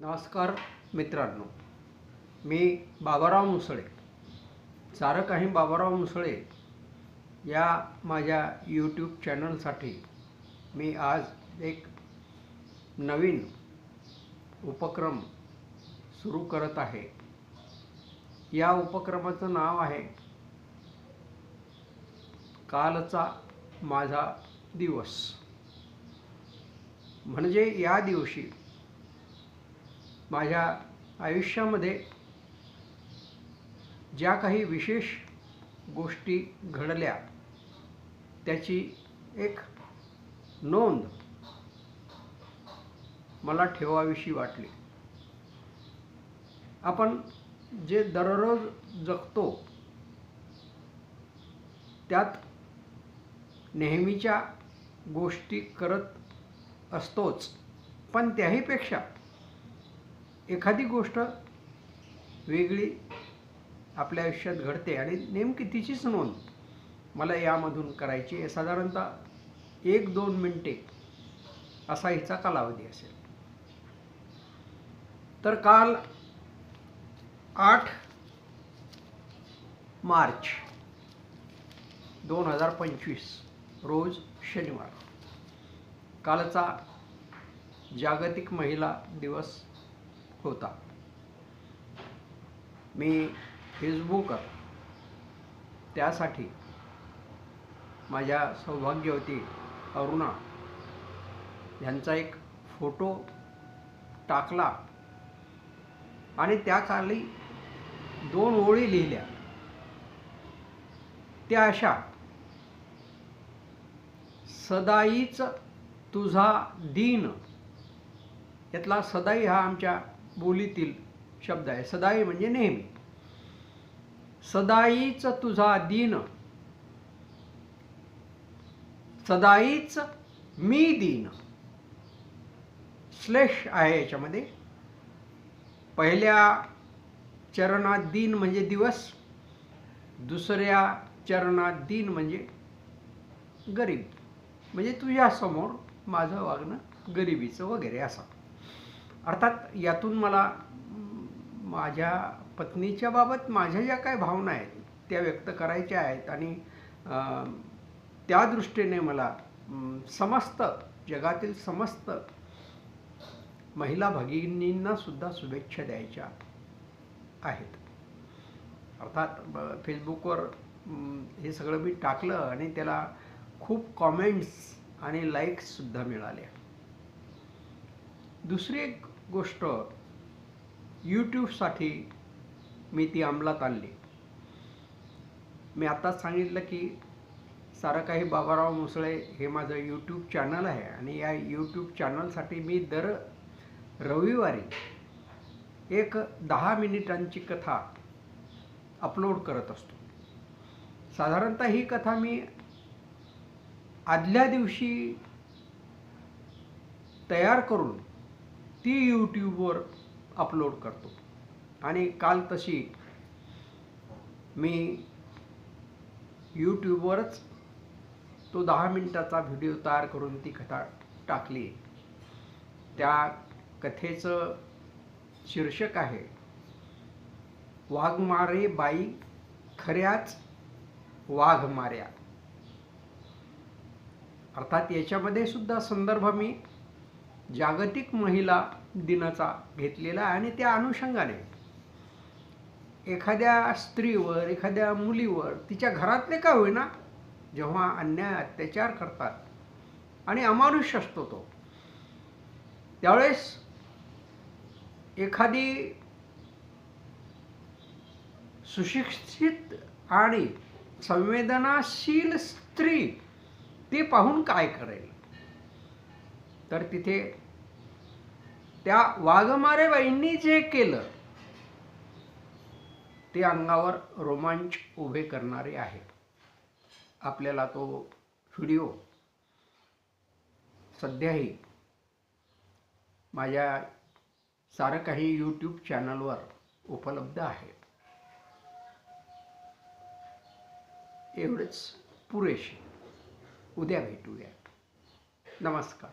नमस्कार मित्रांनो. मी बाबाराव मुसळे सारं काही बाबाराव मुसळे या माझ्या यूट्यूब चॅनलसाठी मी आज एक नवीन उपक्रम सुरू करत आहे. या उपक्रमाचं नाव आहे कालचा माझा दिवस. म्हणजे या दिवशी माझ्या आयुष्यामध्ये ज्या काही विशेष गोष्टी घडल्या त्याची एक नोंद मला ठेवावीशी वाटली. आपण जे दररोज जगतो त्यात नेहमीच्या गोष्टी करत असतोच पण त्याहीपेक्षा एखादी गोष्ट वेगळी आपल्या आयुष्यात घडते आणि नेमकी तिचीच नोंद मला यामधून करायची आहे. साधारणतः एक दोन मिनटे असा हिचा कालावधी असेल. तर काल आठ मार्च दोन हजार पंचवीस रोज शनिवार. कालचा जागतिक महिला दिवस होता. मी फेसबुकवर त्यासाठी माझ्या सौभाग्यवती अरुणा यांचा एक फोटो टाकला आणि त्याखाली दोन ओळी लिहिल्या. त्या अशा सदाईच तुझा दीन. यातला सदाई हा आमच्या बोलीतील शब्द आहे. सदाई म्हणजे नेहमी. सदाईच तुझा दीन. सदाईच मी दीन. श्लेष आहे याच्यामध्ये. पहिल्या चरणात दिन म्हणजे दिवस. दुसऱ्या चरणात दिन म्हणजे गरीब. म्हणजे तुझ्यासमोर माझं वागणं गरिबीचं वगैरे असं अर्थात यातून मला माझ्या पत्नीच्या बाबत माझ्या ज्या काही भावना आहेत त्या व्यक्त करायच्या आहेत आणि त्या दृष्टीने मला समस्त जगातील समस्त महिला भगिनींना सुद्धा शुभेच्छा द्यायच्या आहेत. अर्थात ब- फेसबुकवर हे सगळं मी टाकलं आणि त्याला खूप कॉमेंट्स आणि लाईक्ससुद्धा मिळाल्या. दुसरी एक गोष्ट यूट्यूबसाठी मी ती अंमलात आणली. मी आत्ताच सांगितलं की सारं काही बाबाराव मुसळे हे माझं यूट्यूब चॅनल आहे आणि या यूट्यूब चॅनलसाठी मी दर रविवारी एक दहा मिनिटांची कथा अपलोड करत असतो. साधारणतः ही कथा मी आदल्या दिवशी तयार करून ती यूट्यूबवर अपलोड करतो. आणि काल तशी मी यूट्यूबवरच तो दहा मिनिटाचा व्हिडिओ तयार करून ती कथा टाकली. त्या कथेचं शीर्षक आहे वाघमारे बाई खऱ्याच वाघमाऱ्या अर्थात याच्यामध्ये सुद्धा संदर्भ मी जागतिक महिला दिनाचा घेतलेला आहे आणि त्या अनुषंगाने एखाद्या स्त्रीवर एखाद्या मुलीवर तिच्या घरातले का होईना जेव्हा अन्याय अत्याचार करतात आणि अमानुष्य असतो तो. त्यावेळेस एखादी सुशिक्षित आणि संवेदनाशील स्त्री ती पाहून काय करेल? तर तिथे त्या वाघमारेबाईंनी जे केलं ते अंगावर रोमांच उभे करणारे आहे आपल्याला तो व्हिडिओ सध्याही माझ्या सारं काही यूट्यूब चॅनलवर उपलब्ध आहे. एवढेच पुरेशी. उद्या भेटूया. नमस्कार.